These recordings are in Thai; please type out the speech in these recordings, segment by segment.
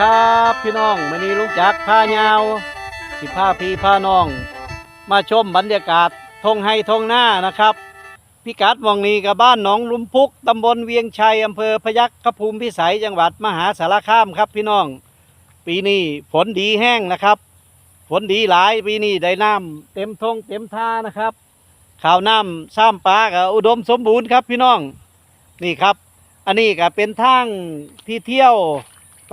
ครับพี่น้องมื้อนี้ลุงจักรพายาว สิพาพี่พาน้อง มาชมบรรยากาศทงไฮทงหน้านะครับ พิกัดมองนี้กับบ้านหนองลุมพุกตำบลเวียงชัยอำเภอพยัคฆภูมิพิสัยจังหวัดมหาสารคามครับพี่น้อง ปีนี้ฝนดีแห้งนะครับ ฝนดีหลายปีนี้ได้น้ำเต็มทงเต็มท่านะครับข่าวน้ำซ้ำปลากับอุดมสมบูรณ์ครับพี่น้องนี่ครับ อันนี้ก็เป็นทางที่เที่ยว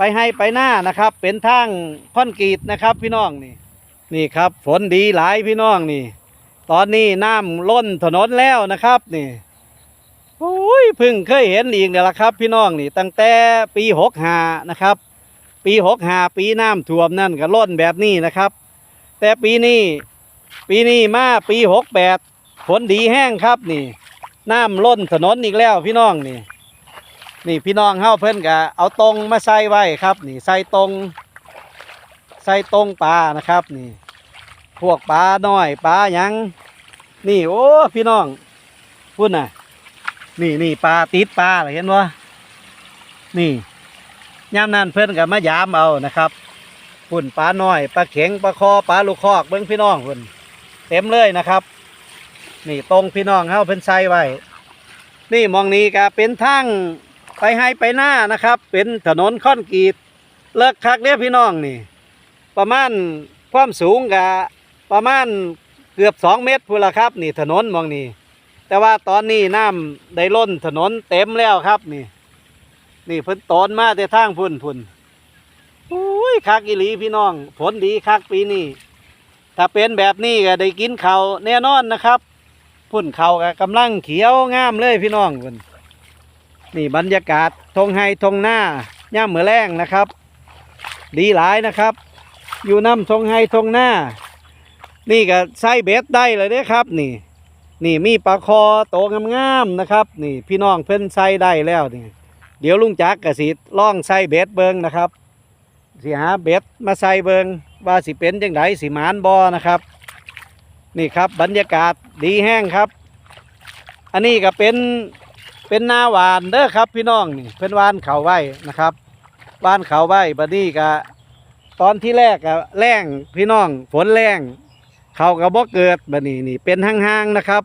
ไปให้ไปหน้านะครับ เป็นทางคอนกรีตนะครับ พี่น้องนี่ นี่ครับฝนดีหลายพี่น้องนี่ ตอนนี้น้ำล้นถนนแล้วนะครับนี่โอ้ยเพึ่งเคยเห็นอีกเนี่ยละครับ พี่น้องนี่ ตั้งแต่ปีหกหานะครับ ปีหกหาปีน้ำท่วมนั่นก็ล้นแบบนี้นะครับ แต่ปีนี้ปีนี้มาปีหกแปดฝนดีแห้งครับนี่ น้ำล้นถนนอีกแล้วพี่น้องนี่ นี่พี่น้องเฮาเพิ่นก็เอาตรงมาใส่ไว้ครับ นี่ใส่ตรงใส่ตรงปลานะครับ นี่พวกปลาน้อยปลาหยังนี่โอ้พี่น้องพุ่นน่ะ นี่นี่ปลาติดปลาเหรอเห็นวะนี่ย่ามนั้นเพิ่นก็มายามเอานะครับพุ่นปลาน้อยปลาเข็งปลาคอปลาลูกคอกเบิ้งพี่น้องพุ่นเต็มเลยนะครับ นี่ตรงพี่น้องเฮาเพิ่นใส่ไว้นี่มองนี้ก็เป็นทาง ไปให้ไปหน้านะครับ เป็นถนนคอนกรีตเลิกคักเด้อพี่น้องนี่ ประมาณความสูงก็ประมาณเกือบสองเมตรพูละครับนี่ถนนมองนี่แต่ว่าตอนนี้น้ำได้ล้นถนนเต็มแล้วครับนี่ นี่พิ่นตอนมาแต่ทางพุ่นพุ่นอุ้ยคักอีหลีพี่น้อง ผลดีคักปีนี้ถ้าเป็นแบบนี้ก็ได้กินเขาแน่นอนนะครับ พุ่นเขาก็กำลังเขียวงามเลยพี่น้องพุ่น นี่บรรยากาศทงไฮทงหน้าย่ามเหมือแรงนะครับ ดีหลายนะครับ อยู่น้ำทงไฮทงหน้า นี่ก็ใส่เบ็ดได้เลยเด้ครับ นี่ นี่มีปลาคอโตงามๆนะครับ นี่พี่น้องเพิ่นใส่ได้แล้วนี่เดี๋ยวลุงจักรกสิล่องใส่เบ็ดเบิงนะครับสิหาเบ็ดมาใส่เบิงว่าสิเป็นจังไดสิมานบอนะครับ นี่ครับบรรยากาศดีแห้งครับ อันนี้ก็เป็น เป็นนาหวานเด้อครับพี่น้องนี่เป็นหวานเขาไว้นะครับหวานเขาไว้บัดนี้ก็ตอนที่แรกก็แรงพี่น้องฝนแรงเขาก็บ่เกิดบัดนี้นี่เป็นห่างๆนะครับ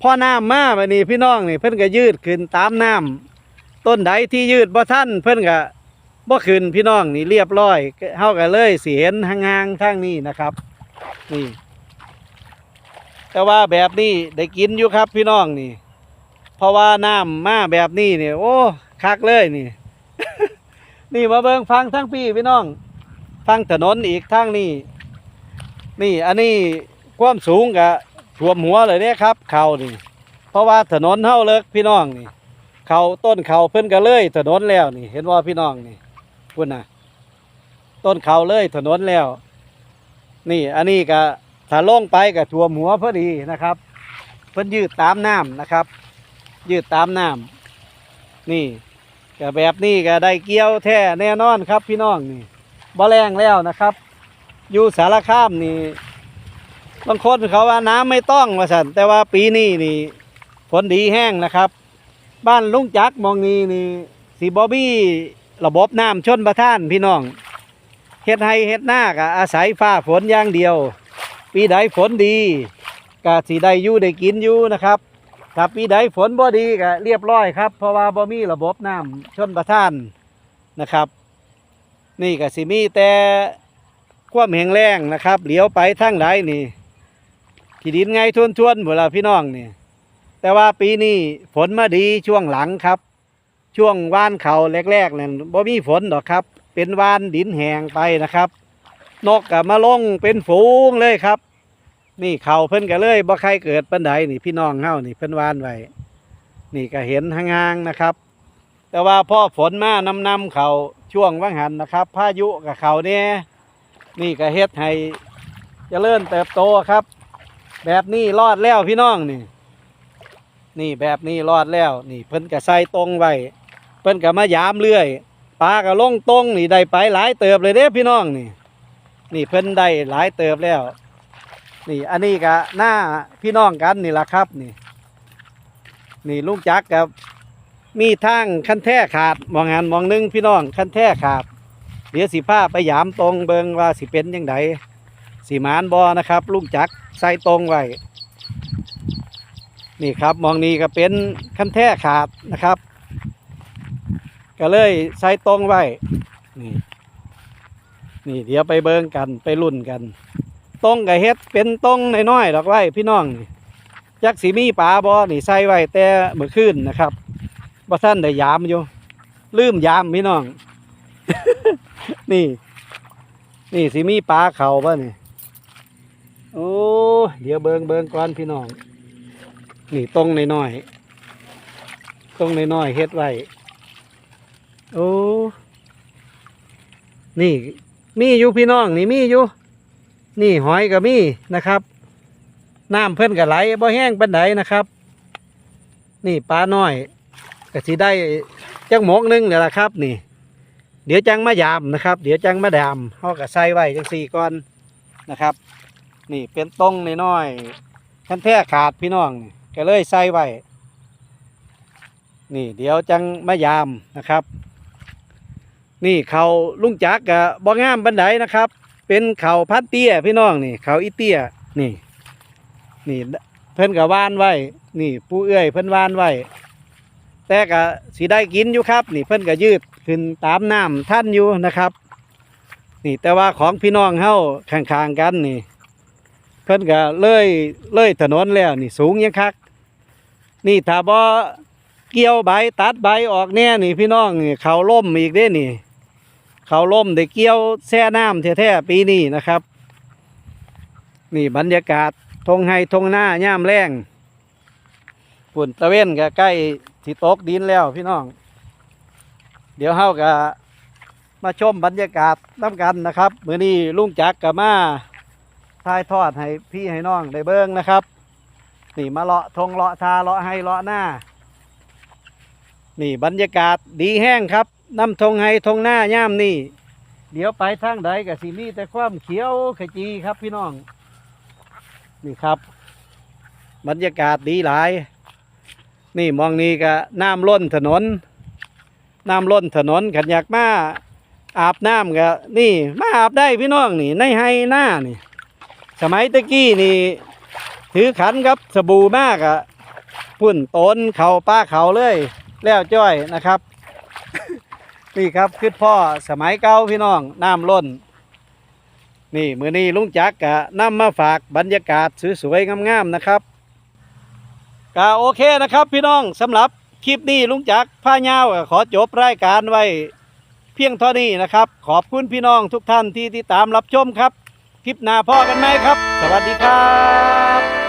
พอน้ำมาบัดนี้พี่น้องนี่เพิ่นก็ยืดขึ้นตามน้ำต้นใดที่ยืดบ่ทันเพิ่นก็บ่ขึ้นพี่น้องนี่เรียบร้อยเฮาก็เลยสิเห็นห่างๆทางนี้นะครับนี่แต่ว่าแบบนี้ได้กินอยู่ครับพี่น้องนี่ ราะว่าน้ำมาแบบนี้เนี่ยโอ้คักเลยนี่ นี่มาเบิงฟังทั้งพี่พี่น้องฟังถนนอีกทางนี้นี่อันนี้ความสูงกับท่วมหัวเลยเนี่ยครับ เขานี่เพราะว่าถนนเท่าเลิกพี่น้องนี่ เขาต้นเขาเพิ่นก็เลย ถนนแล้วนี่ เห็นว่าพี่น้องนี่พุ่นนะต้นเขาเลยถนนแล้ว นี่อันนี้ก็ถ้าลงไปก็ท่วมหัวพอดีนะครับ เพิ่นยืดตามน้ำนะครับ ยืดตามน้ำนี่ก็แบบนี้ก็ได้เกี่ยวแท้แน่นอนครับพี่น้องนี่บ่แรงแล้วนะครับ อยู่สารคามนี่บางคนเขาว่าน้ำไม่ต้องว่าสันแต่ว่าปีนี้นี่ฝนดีแห้งนะครับ บ้านลุงจักมองนี้นี่สีบอบบี้ระบบน้ำชนประทานพี่น้องเฮ็ดให้เฮ็ดหน้าก็อาศัยฟ้าฝนอย่างเดียว ปีใดฝนดีก็สีได้อยู่ได้กินอยู่นะครับ ถ้าปีใดฝนบ่ดีก็เรียบร้อยครับ เพราะว่าบ่มีระบบน้ำชนประทานนะครับ นี่ก็สิมีแต่ความแห้งแล้งนะครับ เหลียวไปทางใดนี่ที่ดินไงทวนๆเวลาพี่น้องนี่แต่ว่าปีนี้ฝนมาดีช่วงหลังครับ ช่วงว่านเขาแรกๆเนั่นบ่มีฝนดอกครับ เป็นว่านดินแห้งไปนะครับ นกก็มาลงเป็นฝูงเลยครับ นี่เขาเพิ่นก็เลยบ่ใครเกิดปันใดนี่พี่น้องเฮานี่เพิ่นวานไว้นี่ก็เห็นห่างๆนะครับ แต่ว่าพอฝนมานำนำเขาช่วงว่างหันนะครับ พายุกับเขาเนี่ยนี่ก็เฮ็ดให้เจริญเติบโตครับ แบบนี้รอดแล้วพี่น้องนี่ นี่แบบนี้รอดแล้ว นี่เพิ่นก็ใส่ตรงไว้เพิ่นก็มายามเรื่อยปลาก็ลงตรงนี่ได้ไปหลายเติบเลยเด้พี่น้องนี่ นี่เพิ่นได้หลายเติบแล้ว นี่ อันนี้ก็หน้าพี่น้องกันนี่แหละครับ นี่ นี่ลุงจักรกับ มีทางคันแท่ขาดมองงานมองหนึงพี่น้องคันแท่ขาด เดี๋ยวสิพาไปยามตรงเบิงว่าสิเป็นยังไงสิหมานบอนะครับลุงจักใส่ตรงไว้นี่ครับมองนี้ก็เป็นคันแท่ขาดนะครับ ก็เลยใส่ตรงไว้นี่นี่เดี๋ยวไปเบิงกันไปรุ่นกัน ตรงกับเฮ็ดเป็นตรงน้อยๆดอกไว้พี่น้องนี่จักสีมีปลาบอนี่ใส่ไว้แต่เมื่อคืนนะครับบ่ท่านได้ยามอยู่ ลืมยามพี่น้อง นี่ นี่สิมีปลาเขาป่ะนี่โอ้เดี๋ยวเบิงเบิงก่อนพี่น้อง นี่ตรงน้อยๆตรงน้อยๆเฮ็ดไว้โอ้นี่ มีอยู่พี่น้อง นี่มีอยู่ นี่หอยก็มีนะครับ น้ำเพิ่นก็ไหลบ่แห้งปานใดนะครับ นี่ปลาน้อยก็สิได้จักหมกหนึงเนี่แหละครับ นี่ เดี๋ยวจังมายามนะครับ เดี๋ยวจังมาดามเฮาก็ใส่ไว้จังสี่ก้อนนะครับ นี่เป็นตรงน้อยๆคันแท้ขาดพี่น้องก็เลยใส่ไว้นี่ เดี๋ยวจังมายามนะครับ นี่เขาลุงจักกะบ่งามบันไดนะครับ เป็นเขาพัดเตี้ยพี่น้องนี่ เขาอีเตี้ยนี่ นี่ เพิ่นกับวานไว้ นี่ ผู้เอื้อยเพิ่นวานไว้แต่ก็สิได้กินอยู่ครับ นี่เพิ่นก็ยืดขึ้นตามน้ำท่านอยู่นะครับ นี่แต่ว่าของพี่น้องเฮาข้างๆกันนี่ เพิ่นก็เลยเลยถนนแล้ว นี่สูงยังคัก นี่ถ้าบ่เกี่ยวใบตัดใบออกแน่นี่พี่น้องนี่เขาล่มอีกเด้นี่ เขาล่มได้เกี่ยวแช่น้ำแท้ๆปีนี้นะครับ นี่บรรยากาศทงไฮทงหน้าย่ามแรงฝุ่นตะเว้นก็ใกล้ที่ตกดินแล้วพี่น้อง เดี๋ยวเฮาก็มาชมบรรยากาศน้ำกันนะครับมื้อนี้ลุงจักรกับมาถ่ายทอดให้พี่ให้น้องได้เบิ่งนะครับ นี่มาเลาะทงเลาะทาเลาะให้เลาะหน้า นี่บรรยากาศดีแห้งครับ น้ำทงไฮทงหน้าย่ามนี่ เดี๋ยวไปทางใดกับสีมีแต่ความเขียวขจีครับพี่น้อง นี่ครับ บรรยากาศดีหลาย นี่มองนี่ก็น้ำล้นถนน น้ำล้นถนนขันอยากมาอาบน้ำก็นี่มาอาบได้พี่น้องนี่ ในไฮหน้านี่ สมัยตะกี้นี่ ถือขันครับสบู่มากอะพุ่นโตนเขาป้าเขาเลย แล้วจ้อยนะครับ นี่ครับคือพ่อสมัยเก่าพี่น้องน้ำล้น นี่มือนี้ลุงจักกะนำมาฝากบรรยากาศสวยๆงามๆนะครับกะโอเคนะครับ พี่น้องสำหรับคลิปนี้ลุงจักผ้าเงาขอจบรายการไว้เพียงเท่านี้นะครับ ขอบคุณพี่น้องทุกท่านที่ติดตามรับชมครับ คลิปหน้าพ่อกันไหมครับ สวัสดีครับ